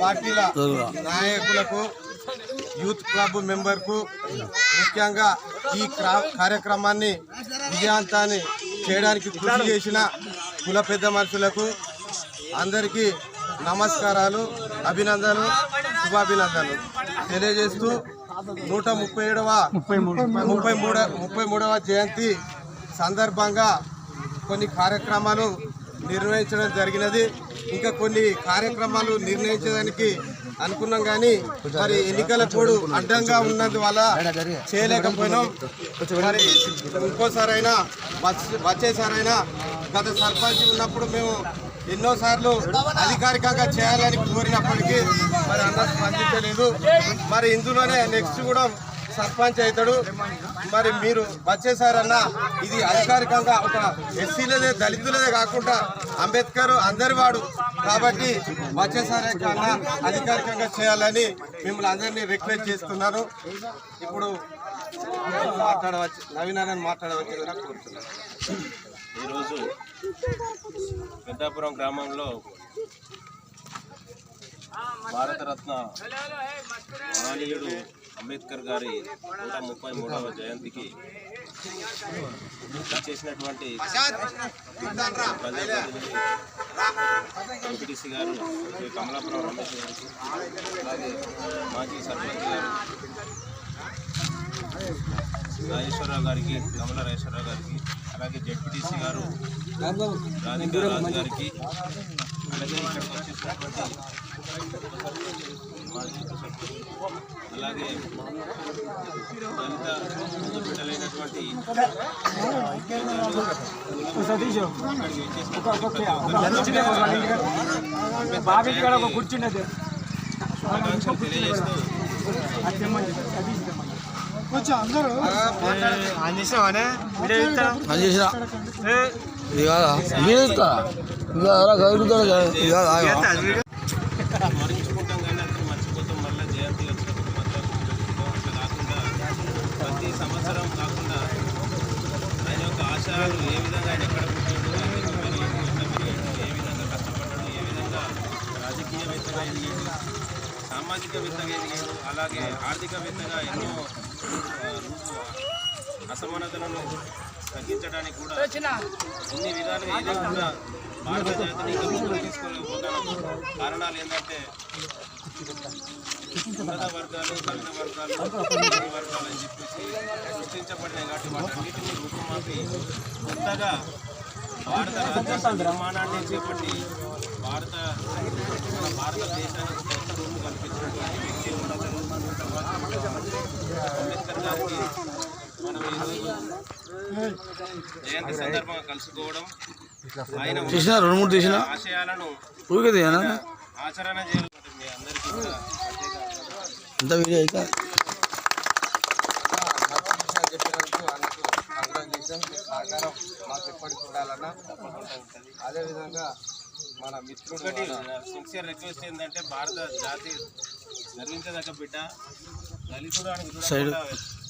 పార్టీల నాయకులకు youth club మెంబర్కు ముఖ్యంగా ఈ క్రా- కార్యక్రమాన్ని విజయవంతాన్ని చేయడానికి కృషి చేసిన కుల పెద్ద మనుషులకు అందరికీ నమస్కారాలు అభినందనలు శుభాభినందనలు. తెలియజేస్తూ నూట ముప్పై ఏడవ ముప్పై మూడ ముప్పై మూడవ జయంతి సందర్భంగా కొన్ని కార్యక్రమాలు నిర్వహించడం జరిగినది. ఇంకా కొన్ని కార్యక్రమాలు నిర్ణయించడానికి అనుకున్నాం కానీ మరి ఎన్నికల కోడ్ అడ్డంగా ఉన్నందువల్ల చేయలేకపోయినాం. మరి ఇంకోసారైనా వచ్చే- వచ్చేసారైనా గత సర్పంచ్ ఉన్నప్పుడు మేము ఎన్నోసార్లు అధికారికంగా చేయాలని కోరినప్పటికీ మరి అన్న స్పందించలేదు. మరి ఇందులోనే నెక్స్ట్ కూడా సర్పంచ్ అవుతాడు. మరి మీరు వచ్చేసారన్నా ఇది అధికారికంగా ఒక ఎస్సీలదే దళితులదే కాకుండా అంబేద్కర్ అందరి వాడు. కాబట్టి వచ్చేసారే కన్నా అధికారికంగా చేయాలని మిమ్మల్ని అందరినీ రిక్వెస్ట్ చేస్తున్నాను. ఇప్పుడు మాట్లాడవచ్చు నవీనారాయణ మాట్లాడవచ్చు కదా కోరుతున్నాను. ఈరోజు పెద్దాపురం గ్రామంలో భారతరత్న మహనీయుడు అంబేద్కర్ గారి నూట ముప్పై మూడవ జయంతికి చేసినటువంటి ఎంపీటీసీ గారు శ్రీ కమలాపురం రమేష్ గారికి అలాగే మాజీ సర్పంచ్ గారు రాజేశ్వరరావు గారికి కమల రాజేశ్వరరావు గారికి అలాగే జడ్పీటీసీ గారు రాధికా రాజు గారికి అలాగే ఇక్కడికి వచ్చేసినటువంటి అలాగే దళిత బిడ్డలైనటువంటి శుభాకాంక్షలు తెలియజేస్తూ అది చేసిన ఇది కాదా మీరు ఇస్తారా ఇది కాదా. గడుగుతాడు ఇది కాదా స్మరించుకుంటాం కానీ అందరూ మర్చిపోతాం మళ్ళీ జయంతి వచ్చినప్పుడు మాత్రం గుర్తుపెట్టుకుంటాం. అట్లా కాకుండా ప్రతి సంవత్సరం కాకుండా ఆయన యొక్క ఏ విధంగా ఆయన ఎక్కడ పుట్టాడు ఏ విధంగా ఏ విధంగా కష్టపడ్డాడు ఏ విధంగా రాజకీయవేత్తగా ఎదిగాడు సామాజికవేత్తగా ఎదిగాడు అలాగే ఆర్థికవేత్తగా ఎన్నో అసమానతలను తగ్గించడానికి కూడా ఇన్ని విధాలుగా ఏదో కూడా భారత జాతిని ముందుకు తీసుకోలేకపోతాను కారణాలు ఏంటంటే ఉన్నత వర్గాలు తగిన వర్గాలు వర్గాలు అని చెప్పేసి సృష్టించబడినాయి కాబట్టి వాటన్నిటిని రూపుమాపి కొత్తగా భారత రాజ్యాంగ నిర్మాణాన్ని చేపట్టి భారత మన భారతదేశానికి కొత్త రూపు కల్పించినటువంటి వ్యక్తి అంబేద్కర్ గారికి మనం ఈరోజు జయంతి సందర్భంగా కలుసుకోవడం ఆయన తీసిన? రెండు మూడు తీసిన? ఆశయాలను ఊరికే ఆచరణ చేయాలి మీ అందరికీ కూడా ఇంత వీడియో అయితే. సహకారం మాకు ఎప్పటికి ఉండాలన్నా తప్పకుండా ఉంటుంది అదేవిధంగా మన మిత్రుడు సిన్సియర్ రిక్వెస్ట్ ఏంటంటే భారత జాతి గర్వించదగ్గ బిడ్డ దళితుడు అని చూడకుండా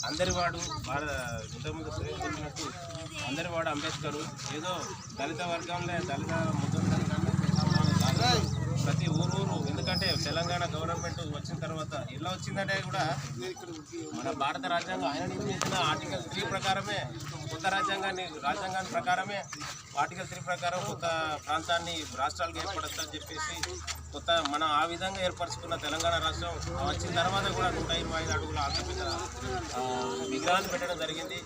అందరి వాడు భారత ఇంతకుముందు చెప్పినట్టు అందరి వాడు అంబేద్కర్. ఏదో దళిత వర్గంలో దళిత ముద్ర ప్రతి ఊరు ఎందుకంటే తెలంగాణ గవర్నమెంట్ వచ్చిన తర్వాత ఎలా వచ్చిందంటే కూడా మన భారత రాజ్యాంగం ఆయన నిర్మించిన ఆర్టికల్ త్రీ ప్రకారమే కొత్త రాజ్యాంగాన్ని రాజ్యాంగాన్ని ప్రకారమే ఆర్టికల్ త్రీ ప్రకారం కొత్త ప్రాంతాన్ని రాష్ట్రాలకు ఏర్పడొచ్చని చెప్పేసి కొత్త మనం ఆ విధంగా ఏర్పరచుకున్న తెలంగాణ రాష్ట్రం వచ్చిన తర్వాత కూడా నూట ఇరవై ఐదు అడుగుల ఆంధ్రప్రదేశ్ విగ్రహాన్ని పెట్టడం జరిగింది.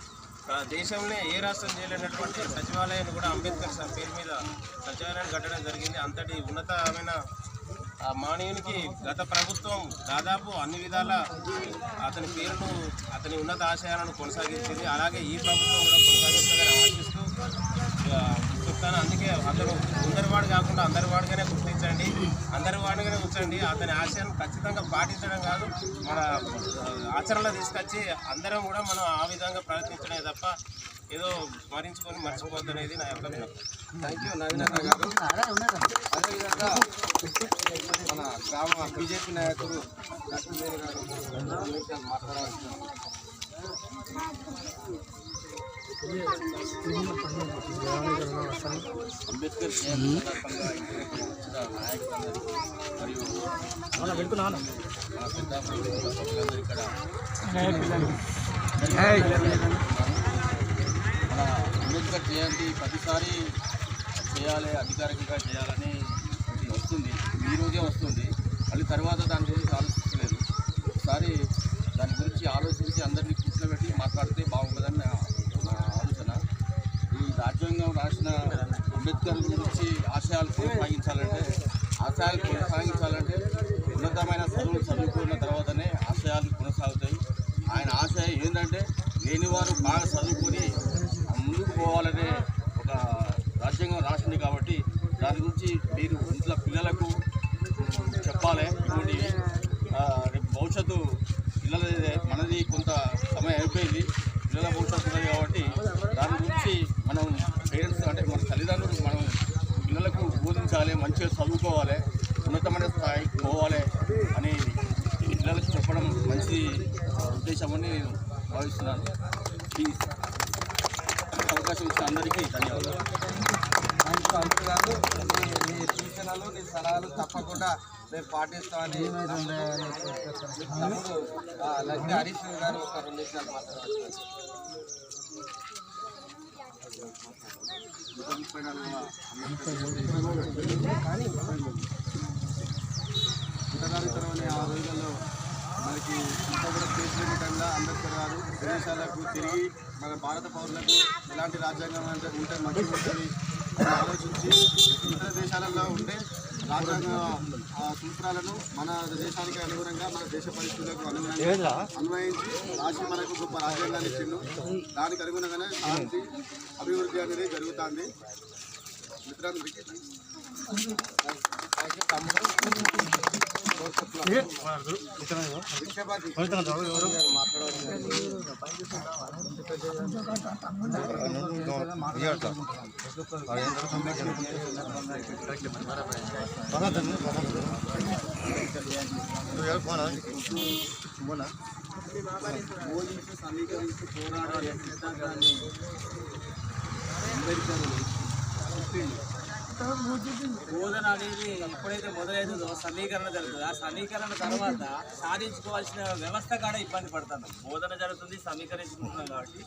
దేశంలో ఏ రాష్ట్రం చేయలేనటువంటి సచివాలయాన్ని కూడా అంబేద్కర్ సార్ పేరు మీద సచివాలయాన్ని కట్టడం జరిగింది. అంతటి ఉన్నతమైన మానవునికి గత ప్రభుత్వం దాదాపు అన్ని విధాల అతని పేరును అతని ఉన్నత ఆశయాలను కొనసాగించింది. అలాగే ఈ ప్రభుత్వం కూడా కొనసాగిస్తుందని ఆశిస్తూ చెప్తాను. అందుకే అతను అందరివాడు కాకుండా అందరి వాడుగానే గుర్తించండి. అందరి వాడిగానే ఉంచండి అతని ఆశయాన్ని ఖచ్చితంగా పాటించడం కాదు. మన ఆచరణలో తీసుకొచ్చి అందరం కూడా మనం ఆ విధంగా ప్రయత్నించడమే తప్ప ఏదో స్మరించుకొని మర్చిపోద్దు అనేది నా యొక్క విన్నపం. థ్యాంక్ యూ అన్న గారు. అదేవిధంగా మన గ్రామ బీజేపీ నాయకుడు లక్ష్మీదేవి గారు రెండు అంబేద్కర్ మరియు మన పెద్దాపురం ఇక్కడ మన అంబేద్కర్ జయంతి ప్రతిసారి చేయాలి అధికారికంగా చేయాలని వస్తుంది. ఈ రోజే వస్తుంది. మళ్ళీ తర్వాత దాని గురించి ఆలోచించలేదు. ఒకసారి దాని గురించి ఆలోచించి అందరినీ కూర్చోబెట్టి మాట్లాడితే బాగుంటుందని రాజ్యాంగం రాసిన అంబేద్కర్ గురించి ఆశయాలు కొనసాగించాలంటే ఆశయాలు కొనసాగించాలంటే ఉన్నతమైన చదువులు చదువుకున్న తర్వాతనే ఆశయాలు కొనసాగుతాయి. ఆయన ఆశయం ఏంటంటే లేనివారు బాగా చదువుకొని ముందుకు పోవాలనే ఉద్దేశమని నేను భావిస్తున్నాను. ఈ అవకాశం ఇచ్చిన అందరికీ ధన్యవాదాలు. థ్యాంక్ మీ- సూచనలు నీ సలహాలు తప్పకుండా మేము పాటిస్తామని తమ్ముడు లక్ష్మీ హరీష్ గారు ఒక రెండు నిమిషాలు మాట్లాడవచ్చు. పుట్టగారితరం అనే ఆ రోజుల్లో మనకి ఇంత కూడా స్పేసిఫికంగా అంబేద్కర్ గారు విదేశాలకు తిరిగి మన భారత పౌరులకు ఎలాంటి రాజ్యాంగం అంటే ఉంటే మంచిగా ఉంటుంది ఆలోచించి ఇతర దేశాలలో ఉండే రాజ్యాంగ సూత్రాలను మన దేశానికి అనుగుణంగా మన దేశ పరిస్థితులకు అనుగుణంగా అన్వయించి రాసి మనకు గొప్ప రాజ్యాంగాన్ని ఇచ్చిండు. దానికి అనుగుణంగానే శాంతి అభివృద్ధి అనేది జరుగుతుంది. మిత్రులందరికీ థ్యాంక్ యూ తమ్ముడు విక్షేపాది మోదీకి సమీకరించి పోరాడే సిద్ధాంతాన్ని అంబేద్కర్ చెప్పిండు బోధన అనేది ఎప్పుడైతే మొదలైతుందో సమీకరణ జరుగుతుంది. ఆ సమీకరణ తర్వాత సాధించుకోవాల్సిన వ్యవస్థ కాడ ఇబ్బంది పడుతున్నాం బోధన జరుగుతుంది సమీకరించుకుంటున్నాం కాబట్టి.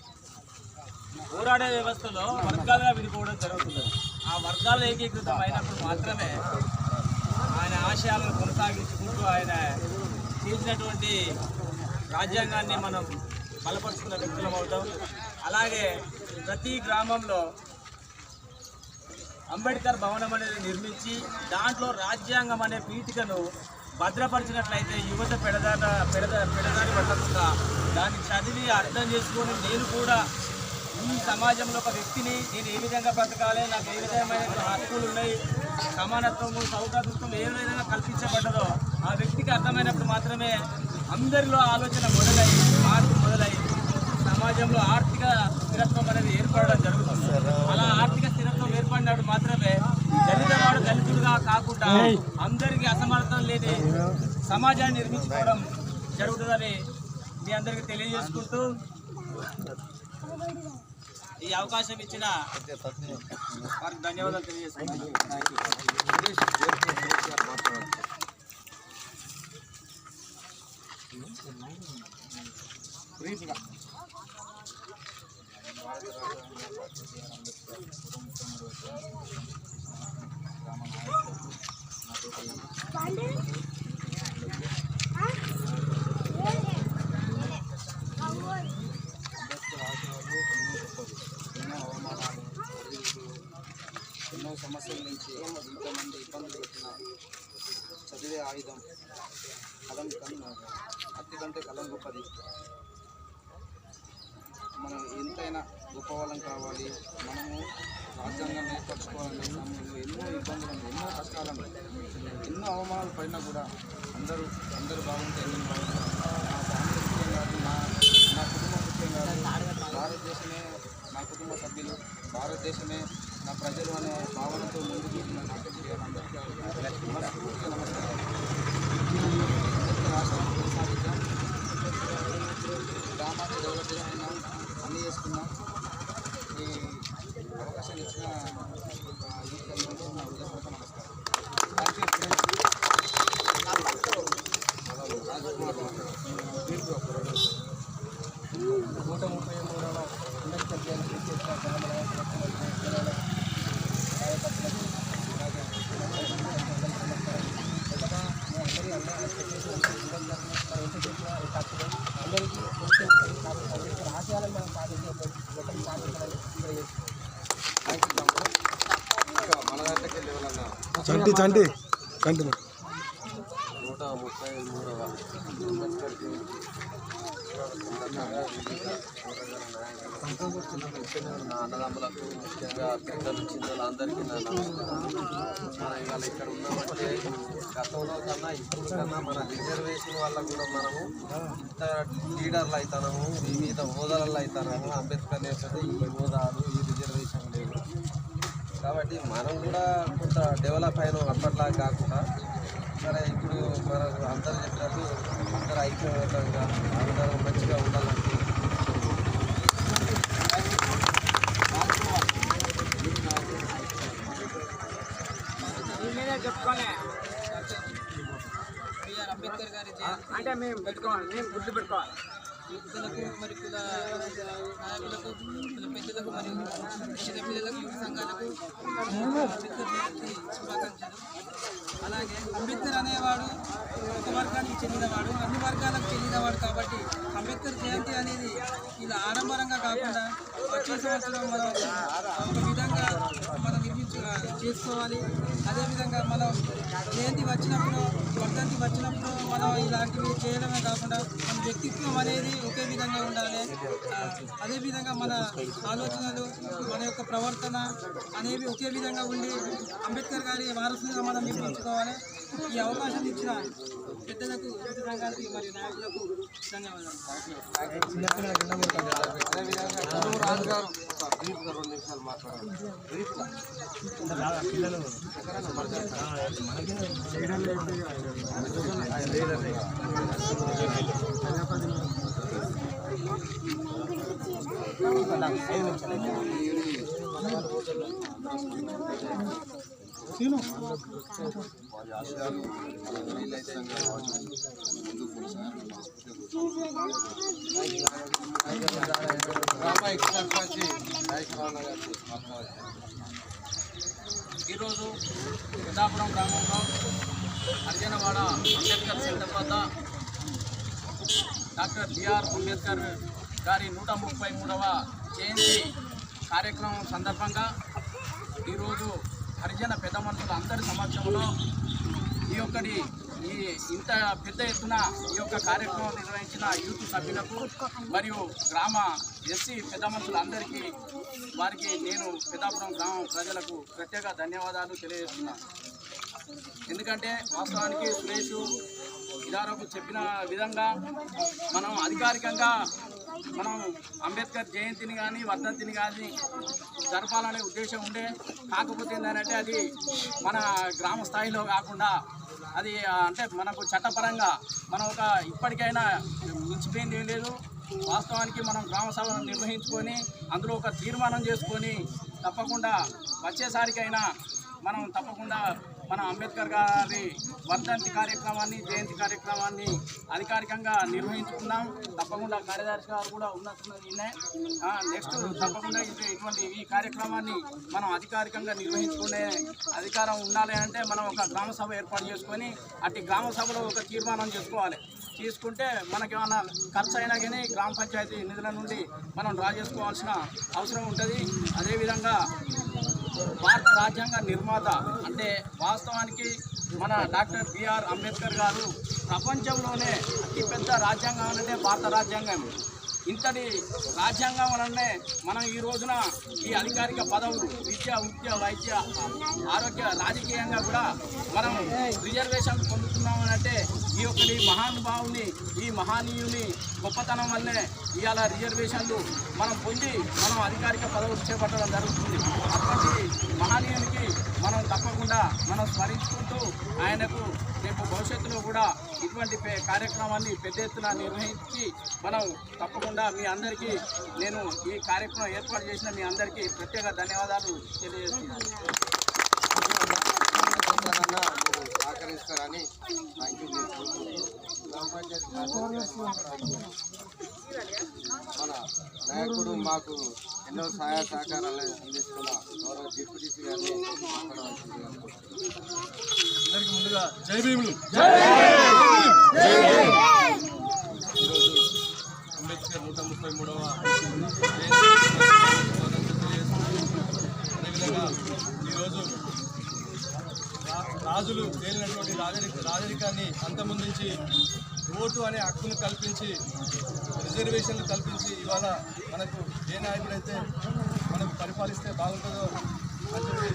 పోరాడే వ్యవస్థలో వర్గాలుగా విడిపోవడం జరుగుతుంది. ఆ వర్గాలు ఏకీకృతం అయినప్పుడు మాత్రమే ఆయన ఆశయాలను కొనసాగించుకుంటూ ఆయన చేసినటువంటి రాజ్యాంగాన్ని మనం బలపరుచుకున్న వ్యక్తులం అవుతాం. అలాగే ప్రతి గ్రామంలో అంబేద్కర్ భవనం అనేది నిర్మించి దాంట్లో రాజ్యాంగం అనే పీఠికను భద్రపరిచినట్లయితే యువత పెడదాట పెడద పెడదారి పట్టకుండా దాన్ని చదివి అర్థం చేసుకొని నేను కూడా ఈ సమాజంలో ఒక వ్యక్తిని నేను ఏ విధంగా బ్రతకాలి నాకు ఏ విధమైన హక్కులు ఉన్నాయి సమానత్వము సౌకర్యత్వం ఏ విధంగా కల్పించబడ్డదో ఆ వ్యక్తికి అర్థమైనప్పుడు మాత్రమే అందరిలో ఆలోచన మొదలై మార్పు మొదలై సమాజంలో ఆర్థిక స్థిరత్వం అనేది ఏర్పడడం జరుగుతుంది. అలా ఆర్థిక చేసినప్పుడు మాత్రమే. దళితవాడు దళితుడుగా కాకుండా అందరికీ అసమర్థం లేని సమాజాన్ని నిర్మించుకోవడం జరుగుతుందని మీ అందరికీ తెలియజేసుకుంటూ ఈ అవకాశం ఇచ్చిన వారికి ధన్యవాదాలు తెలియజేస్తున్నాను గొప్ప కావాలి. మనము రాజ్యాంగం ఏర్పరచుకోవాలనే సమయంలో ఎన్నో ఇబ్బందులు ఎన్నో కష్టాలు ఎన్నో అవమానాలు పడినా కూడా అందరూ అందరూ బాగుంటే నేను బాగుంటాను. నా ఫ్యామిలీ ముఖ్యం కాదు నా నా కుటుంబం ముఖ్యం కాదు. భారతదేశమే నా కుటుంబ సభ్యులు భారతదేశమే నా ప్రజలు అనే భావనతో ముందుకు నా నాయకుడికి అందరికీ మనస్ఫూర్తిగా నమస్కారం రాష్ట్రాన్ని కొనసాగిద్దాం గ్రామాన్ని డెవలప్ చేసుకున్నాం అన్నీ చేసుకున్నాం ఈ అవకాశం ఇచ్చిన ఆ, ఈ తల్లిదండ్రులకు నా హృదయపూర్వక నమస్కారం థ్యాంక్ యూ నూట ముప్పై మూడవ అంబేద్కర్ జయంతి చేసిన గ్రామ నాయకులకు కార్యకర్తలకు అలాగే అందరి అందరికీ ఆశయాలను మనం సాధించాలి సాధించాలని మన దాంట్లోకి వెళ్ళే వాళ్ళన్నా చండి చంటి నూట ముప్పై మూడవ నా అన్నదమ్ములకు ముఖ్యంగా పెద్దలు చిన్నలు నా నమస్కారం ఇవాళ ఇక్కడ ఉన్నామంటే గతంలో కన్నా ఇప్పుడు కన్నా మన రిజర్వేషన్ వల్ల కూడా మనము ఇంత లీడర్లు అవుతాము వివిధ హోదాలలో అవుతాము అంబేద్కర్ లేకపోతే ఈ హోదాలు ఈ కాబట్టి మనం కూడా కొంత డెవలప్ అయిన అప్పట్లా కాకుండా. సరే ఇప్పుడు మన అందరూ చెప్పినట్టు అందరూ ఐక్యవంతంగా అందరూ మంచిగా ఉండాలంటే అంబేద్కర్ గారి అంటే మేము పెట్టుకోవాలి మేము గుర్తు పెట్టుకోవాలి. యువకులకు మరి కుల నాయకులకు కుల పెద్దలకు మరియు చిన్నపిల్లలకు యువ సంఘాలకు అంబేద్కర్ జయంతి శుభాకాంక్షలు. అలాగే అంబేద్కర్ అనేవాడు ఒక వర్గానికి చెందినవాడు అన్ని వర్గాలకు చెందినవాడు కాబట్టి అంబేద్కర్ జయంతి అనేది ఇలా ఆడంబరంగా కాకుండా వచ్చే సంవత్సరం మనం ఒక విధంగా చేసుకోవాలి. అదేవిధంగా మనం జయంతి వచ్చినప్పుడు వర్ధంతి వచ్చినప్పుడు మనం ఇలాంటివి చేయడమే కాకుండా మన వ్యక్తిత్వం అనేది ఒకే విధంగా ఉండాలి. అదేవిధంగా మన ఆలోచనలు మన యొక్క ప్రవర్తన అనేవి ఒకే విధంగా ఉండి అంబేద్కర్ గారి వారసులుగా మనం నిర్మించుకోవాలి ఈ అవకాశం ఇచ్చిన పెద్దలకు యువత సంఘానికి మరియు నాయకులకు ధన్యవాదాలు. అదేవిధంగా చదువు రాజు గారు బ్రీఫ్గా రెండు నిమిషాలు మాట్లాడాలి. బ్రీఫ్గా. వారి ఆశయాలు వీలైతే ఎక్స్ నాయకురావు గారు మాట్లాడారు ఈరోజు పెద్దాపురం గ్రామంలో అర్జనవాడ అంబేద్కర్ సెంటర్ వద్ద డాక్టర్ బిఆర్ అంబేద్కర్ గారి నూట ముప్పై మూడవ జయంతి కార్యక్రమం సందర్భంగా ఈరోజు హరిజన పెద్ద మనుషులు అందరి సమక్షంలో ఈ ఒక్కటి ఈ ఇంత పెద్ద ఎత్తున ఈ యొక్క కార్యక్రమం నిర్వహించిన యూత్ సభ్యులకు మరియు గ్రామ ఎస్సీ పెద్ద మనుషులందరికీ వారికి నేను పెద్దాపురం గ్రామం ప్రజలకు ప్రత్యేక ధన్యవాదాలు తెలియజేస్తున్నాను ఎందుకంటే వాస్తవానికి సురేష్ ఇదారకు చెప్పిన విధంగా మనం అధికారికంగా మనం అంబేద్కర్ జయంతిని కానీ వర్ధంతిని కానీ జరపాలనే ఉద్దేశం ఉండే. కాకపోతే ఏంటంటే అది మన గ్రామ స్థాయిలో కాకుండా అది అంటే మనకు చట్టపరంగా మనం ఒక ఇప్పటికైనా మించిపోయింది ఏం లేదు. వాస్తవానికి మనం గ్రామ సభను నిర్వహించుకొని అందులో ఒక తీర్మానం చేసుకొని తప్పకుండా వచ్చేసరికైనా మనం తప్పకుండా మన అంబేద్కర్ గారి వర్ధంతి కార్యక్రమాన్ని జయంతి కార్యక్రమాన్ని అధికారికంగా నిర్వహించుకున్నాం తప్పకుండా కార్యదర్శి గారు కూడా ఉన్నట్టున్నది నెక్స్ట్ తప్పకుండా ఇది ఇటువంటి ఈ కార్యక్రమాన్ని మనం అధికారికంగా నిర్వహించుకునే అధికారం ఉండాలి అంటే మనం ఒక గ్రామ సభ ఏర్పాటు చేసుకొని అటు గ్రామ సభలో ఒక తీర్మానం చేసుకోవాలి. తీసుకుంటే మనకి ఏమైనా ఖర్చు అయినా కానీ గ్రామ పంచాయతీ నిధుల నుండి మనం డ్రా చేసుకోవాల్సిన అవసరం ఉంటుంది. అదేవిధంగా భారత రాజ్యాంగ నిర్మాత అంటే వాస్తవానికి మన డాక్టర్ బిఆర్ అంబేద్కర్ గారు ప్రపంచంలోనే అతిపెద్ద రాజ్యాంగం అంటే భారత రాజ్యాంగం. ఇంతటి రాజ్యాంగం వలనే మనం ఈ రోజున ఈ అధికారిక పదవులు విద్య ఉద్య వైద్య ఆరోగ్య రాజకీయంగా కూడా మనం రిజర్వేషన్ పొందుతున్నాం. ఈ ఒక్కటి మహానుభావుని ఈ మహానీయుని గొప్పతనం వల్లే ఇవాళ రిజర్వేషన్లు మనం పొంది మనం అధికారిక పదవులు చేపట్టడం జరుగుతుంది. అటువంటి మహనీయునికి మనం తప్పకుండా మనం స్మరించుకుంటూ ఆయనకు రేపు భవిష్యత్తులో కూడా ఇటువంటి పే- కార్యక్రమాన్ని పెద్ద ఎత్తున నిర్వహించి మనం తప్పకుండా మీ అందరికీ నేను ఈ కార్యక్రమం ఏర్పాటు చేసిన మీ అందరికీ ప్రత్యేక ధన్యవాదాలు తెలియజేస్తున్నాను. సహకరిస్తారని మన నాయకుడు మాకు ఎన్నో సహాయ సహకారాలు అందిస్తున్న గౌరవ డిప్యూటీసీ గారిని మాట్లాడవలసిందిగా అందరికీ ముందుగా జై భీములు. ఈరోజు అంబేద్కర్ నూట ముప్పై మూడవ అదేవిధంగా ఈరోజు రాజులు తేలినటువంటి రాజరిక రాజరికాన్ని అంతమొందించి ఓటు అనే హక్కును కల్పించి రిజర్వేషన్లు కల్పించి ఇవాళ మనకు ఏ నాయకుడైతే మనకు పరిపాలిస్తే బాగుంటుందో అని చెప్పి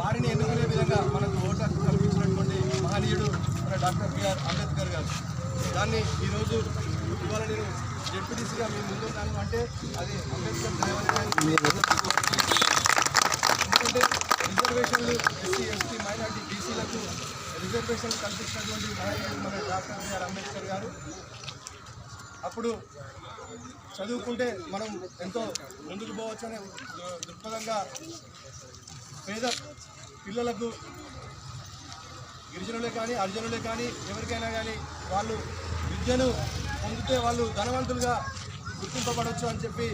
వారిని ఎన్నుకునే విధంగా మనకు ఓటు హక్కు కల్పించినటువంటి మహనీయుడు మన డాక్టర్ బిఆర్ అంబేద్కర్ గారు. దాన్ని ఈరోజు ఇవాళ నేను జెడ్పీటీసీగా మీ ముందున్నాను అంటే అది అంబేద్కర్ దయవలన ఎందుకంటే రిజర్వేషన్లు ఎస్సీ ఎస్టీ రిజర్వేషన్ కల్పించినటువంటి మహనీయుడు మన డాక్టర్ బిఆర్ అంబేద్కర్ గారు. అప్పుడు చదువుకుంటే మనం ఎంతో ముందుకు పోవచ్చు అనే దృక్పథంగా పేద పిల్లలకు గిరిజనులే కానీ అర్జునులే కానీ ఎవరికైనా కానీ వాళ్ళు విద్యను పొందితే వాళ్ళు ధనవంతులుగా గుర్తింపబడవచ్చు అని చెప్పి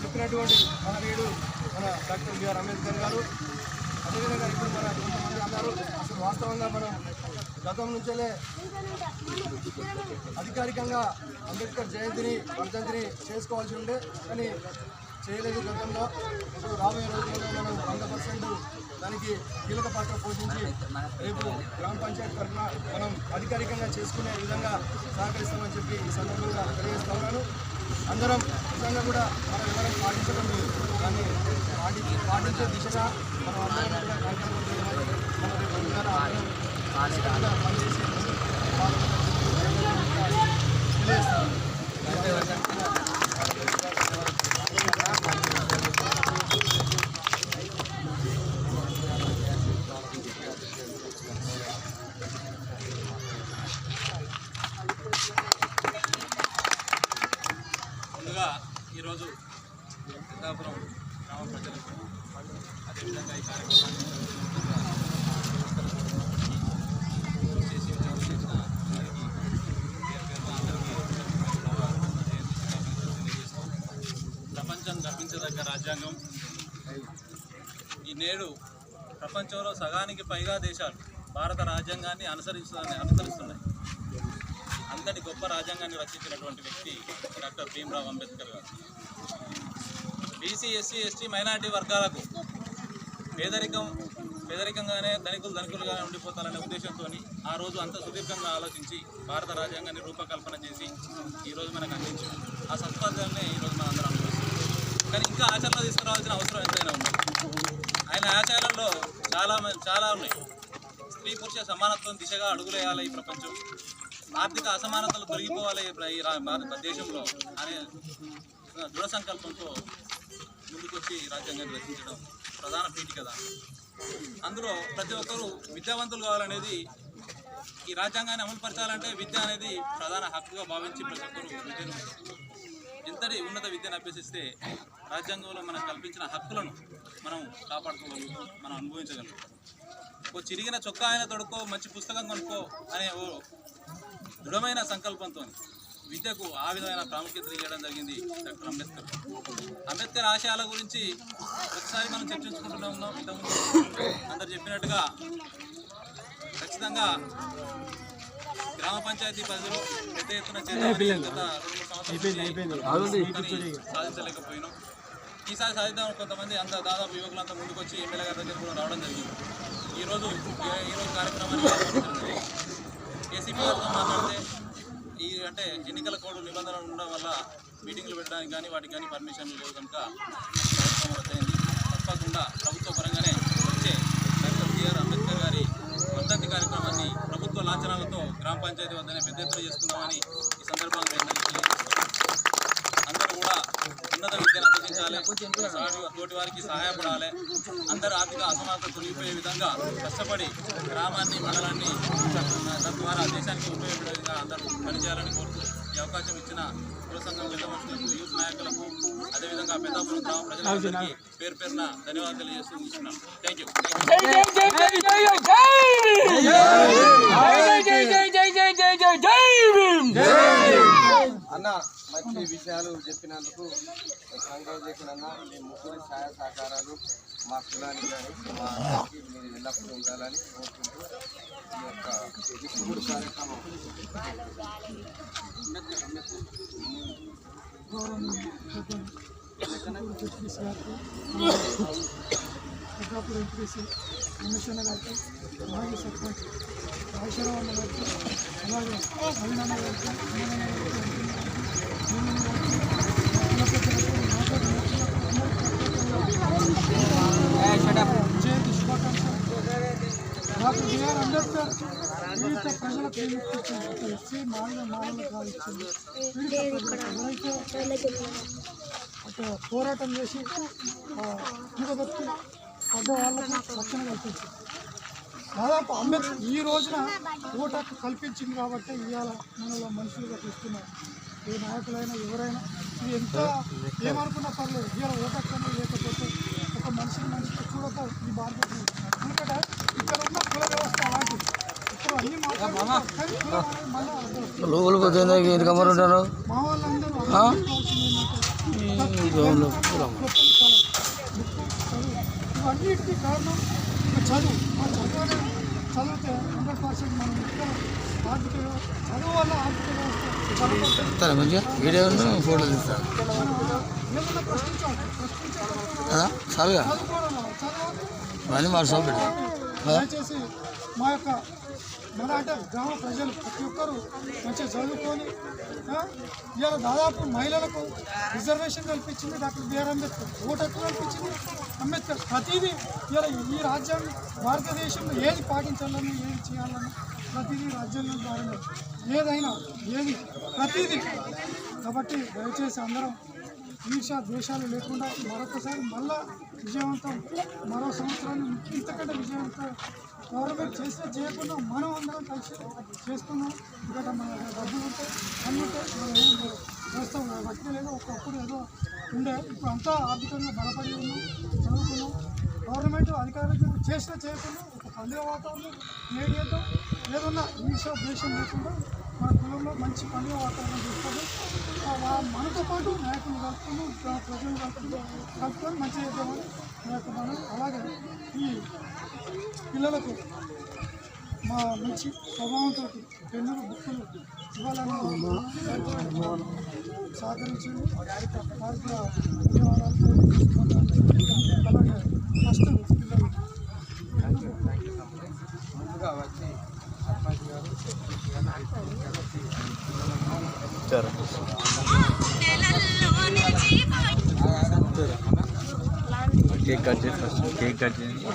చెప్పినటువంటి మహనీయుడు మన డాక్టర్ బిఆర్ అంబేద్కర్ గారు. అదేవిధంగా ఇప్పుడు మన కొంతమంది అన్నారు అసలు వాస్తవంగా మనం గతం నుంచేలే అధికారికంగా అంబేద్కర్ జయంతిని వర్ధంతిని చేసుకోవాల్సి ఉండే కానీ చేయలేదు గతంలో. ఇప్పుడు రాబోయే రోజుల్లో మనం వంద పర్సెంట్ దానికి కీలక పాత్ర పోషించి రేపు గ్రామ పంచాయతీ తరఫున మనం అధికారికంగా చేసుకునే విధంగా సహకరిస్తామని చెప్పి ఈ సందర్భంగా తెలియజేస్తా ఉన్నాను. అందరం నిజంగా కూడా మనం ఎవరం పాటించడం లేదు. కానీ పాటి పాటించే దిశగా మనం అందరం కూడా కార్యక్రమం చేయాలి మనం పనిచేసి తెలియజేస్తాను ముందుగా ఈరోజు సిద్ధాపురం గ్రామ ప్రజలకు అదేవిధంగా ఈ కార్యక్రమాన్ని చేసి చేసిన వారికి పేరు పేరున అందరికీ తెలియజేస్తాం. ప్రపంచం గర్వించదగ్గ రాజ్యాంగం ఈ నేడు ప్రపంచంలో సగానికి పైగా దేశాలు భారత రాజ్యాంగాన్ని అనుసరిస్తున్నాయి అనుసరిస్తున్నాయి. అంతటి గొప్ప రాజ్యాంగాన్ని రచించినటువంటి వ్యక్తి డాక్టర్ భీమ్రావ్ అంబేద్కర్ గారు. బీసీ ఎస్సీ ఎస్టీ మైనారిటీ వర్గాలకు పేదరికం పేదరికంగానే ధనికులు ధనికులుగా ఉండిపోతారనే ఉద్దేశంతో ఆ రోజు అంత సుదీర్ఘంగా ఆలోచించి భారత రాజ్యాంగాన్ని రూపకల్పన చేసి ఈరోజు మనకు అందించారు. ఆ సత్పాదాన్ని ఈరోజు మనం అందరం కానీ ఇంకా ఆచరణలో తీసుకురావాల్సిన అవసరం చాలా మంది చాలా ఉన్నాయి. స్త్రీ పురుష సమానత్వం దిశగా అడుగులేయాలి ఈ ప్రపంచం. ఆర్థిక అసమానతలు తొలగిపోవాలి ఈ రా- దేశంలో అనే దృఢ సంకల్పంతో ముందుకొచ్చి ఈ రాజ్యాంగాన్ని రచించడం ప్రధాన పీఠిక అందులో ప్రతి ఒక్కరూ విద్యావంతులు కావాలనేది ఈ రాజ్యాంగాన్ని అమలుపరచాలంటే విద్య అనేది ప్రధాన హక్కుగా భావించి ప్రతి ఒక్కరూ విద్యను ఎంతటి ఉన్నత విద్యను అభ్యసిస్తే రాజ్యాంగంలో మనకు కల్పించిన హక్కులను మనం కాపాడుకోగలుగుతాం మనం అనుభవించగలుగుతాం. ఓ చిరిగిన చొక్కా అయినా తొడుక్కో మంచి పుస్తకం కొనుక్కో అనే ఓ దృఢమైన సంకల్పంతో విద్యకు ఆ విధమైన ప్రాముఖ్యత ఇవ్వడం జరిగింది డాక్టర్ అంబేద్కర్. అంబేద్కర్ ఆశయాల గురించి ఒకసారి మనం చర్చించుకుంటూనే ఉన్నాం. ఇంతకుముందు అందరు చెప్పినట్టుగా ఖచ్చితంగా గ్రామ పంచాయతీ పరిధిలో పెద్ద ఎత్తున చేద్దామని సాధించలేకపోయినాం. ఈసారి సాధిద్దాం కొంతమంది అంత దాదాపు యువకులంతా ముందుకొచ్చి ఎమ్మెల్యే గారి దగ్గర కూడా రావడం జరిగింది. ఈరోజు ఈ- ఈరోజు కార్యక్రమాన్ని ఏసీపీ గారితో మాట్లాడితే ఈ అంటే ఎన్నికల కోడ్ నిబంధనలు ఉండడం వల్ల మీటింగ్లు పెట్టడానికి కానీ వాటికి కానీ పర్మిషన్ లేవు కనుక కార్యక్రమం రద్దయింది. తప్పకుండా ప్రభుత్వ పరంగానే వచ్చే డాక్టర్ బిఆర్ అంబేద్కర్ గారి వర్ధంతి కార్యక్రమాన్ని లాంఛనాలతో గ్రామ పంచాయతీ వద్దనే పెద్ద ఎత్తున చేసుకుందామని ఈ సందర్భంగా నేను అందరూ కూడా ఉన్నత విద్యను అభ్యసించాలి తోటి వారికి సహాయపడాలి. అందరూ ఆర్థిక అసమానత తొలగిపోయే విధంగా కష్టపడి గ్రామాన్ని మండలాన్ని తద్వారా దేశానికి ఉపయోగపడే విధంగా అందరూ పనిచేయాలని కోరుతూ ఈ అవకాశం ఇచ్చిన కుల సంఘం పెద్ద మనుషులకు యూత్ నాయకులకు అదేవిధంగా పెద్దాపురం గ్రామ ప్రజలందరికీ పేరు పేరున ధన్యవాదాలు తెలియజేస్తూ థ్యాంక్ యూ మంచి విషయాలు చెప్పినందుకు కంగ్రాచులేషన్ అన్న మీ ముగ్గురు సహాయ సహకారాలు మా కులానికి కానీ మా మీరు ఎల్లప్పుడూ ఉండాలని కోరుకుంటూ ఈ యొక్క ముగ్గురు కార్యక్రమం ప్రతాపురం ఎంపీసీ కమిషనర్ గారికి మాజీ సర్పంచ్ గారికి అలాగే గారికి బిఆర్ అంబేద్కర్ పీడిత ప్రజలకు ఏమి ఇచ్చింది మానవ మానవులుగా ఇచ్చింది ఒక పోరాటం చేసి దిగబెట్టి పడ్డ రక్షణ కల్పించింది దాదాపు అంబేద్కర్ ఈ రోజున ఓటు హక్కు కల్పించింది కాబట్టి ఇవాళ మనలో మనుషులుగా చూస్తున్నారు ఏ నాయకులైనా ఎవరైనా ఇది ఎంత ఏమనుకున్నా పర్లేదు ఇవాళ ఓటు హక్కు లేకపోతే ఒక మనిషిని మనిషిని చూడక ఈ భారతదేశం ఎందుకంటే లోపల ఉన్న కుల వ్యవస్థ కమ్మరు ఇవన్నిటికీ కారణం చదువు ఆ? చదువు చదివితే హండ్రెడ్ పర్సెంట్ మనం ఆర్థిక చదువు వల్ల ఆర్థిక వ్యవస్థ మంచిగా వీడియో ఫోటో తీస్తాను మనం మళ్ళీ మరి సోపు దయచేసి మా యొక్క మన అంటే గ్రామ ప్రజలు ప్రతి ఒక్కరూ మంచిగా చదువుకొని ఆ, ఇవాళ దాదాపు మహిళలకు రిజర్వేషన్ కల్పించింది డాక్టర్ బిఆర్ అంబేద్కర్ ఓటు కల్పించింది అంబేద్కర్. ప్రతిదీ ఇవాళ ఈ రాజ్యాంగం భారతదేశంలో ఏది పాటించాలని ఏది చేయాలని ప్రతిదీ రాజ్యాంగం ద్వారా ఏదైనా ఏది ప్రతిదీ. కాబట్టి దయచేసి అందరం ఈర్ష ద్వేషాలు లేకుండా మరొకసారి మళ్ళా విజయవంతం మరో సంవత్సరాన్ని ఇంతకంటే విజయవంతం గవర్నమెంట్ చేసినా చేయకుండా మనం అందరం కలిసి చేసుకున్నాం ఇక్కడ మన డబ్బులు ఉంటాయి అన్నీ ఉంటాయి మనం ఏం చేస్తాం? బట్టి లేదు. ఒకప్పుడు ఏదో ఉండే ఇప్పుడు అంతా ఆర్థికంగా బలపడి ఉన్నాం చదువుకున్నాం. గవర్నమెంట్ అధికారులు చేసినా చేయకుండా ఒక పండుగ వాతావరణం క్రియేట్ చేద్దాం ఏదన్నా ఈర్ష ద్వేషం లేకుండా మన కులంలో మంచి పండుగ వాతావరణం వా- మనతో పాటు నాయకులు కలుపుకొని ప్ర- ప్రజలు కలుపుకొని కలుపుకొని మంచిగా చేద్దామని నా యొక్క మనం అలాగే ఈ పిల్లలకు మా మంచి స్వభావంతో పెన్నులు బుక్కులు ఇవ్వాలని సహకరించింది వారికి కూడా ధన్యవాదాలు. ఫస్ట్ కేక్ కట్ చేసి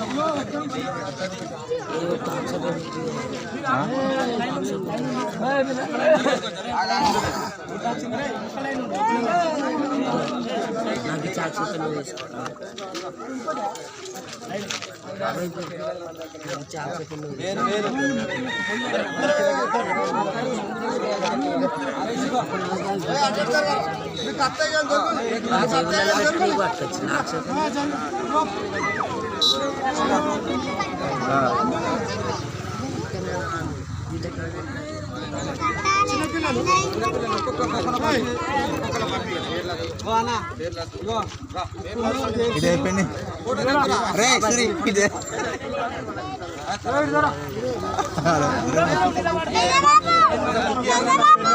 ఆ, జరుగు. ఇగో. చిన్నపిల్లలు ఏయ్. ఇది అయిపోయింది రే సరే ఇదే ఏంటన్నా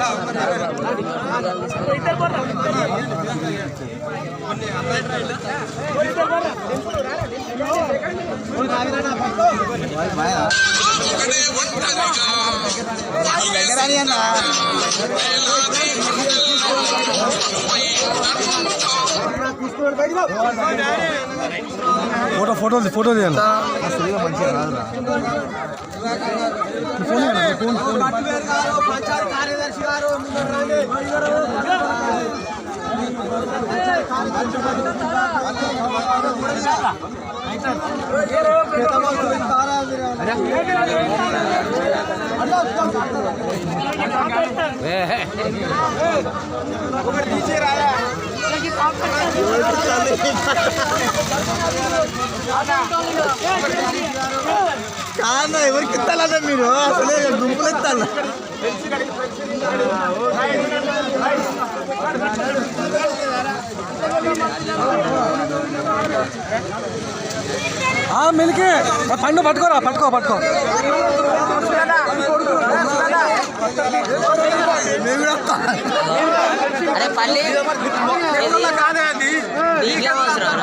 ఇక్కడ ఇక్కడ మంచిగా రాదురా కొన్ని తీసుకో ఫోటో ఫోటో ఫోటో తీయండి కాదా ఎవరికి ఇస్తాలన్నా మీరు? అసలే గుంపులు ఇస్తాను మిల్కి పండు పట్టుకోరా పట్టుకో పట్టుకో. అరే పల్లి నీకే అవసరం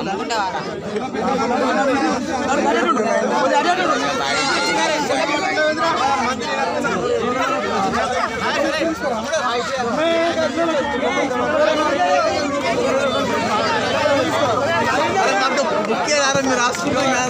అమ్ముకుంటావారా మీరు రాసుకుంటాం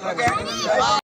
我给你一分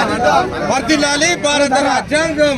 సాధిద్దాం భారత రాజ్యాంగం.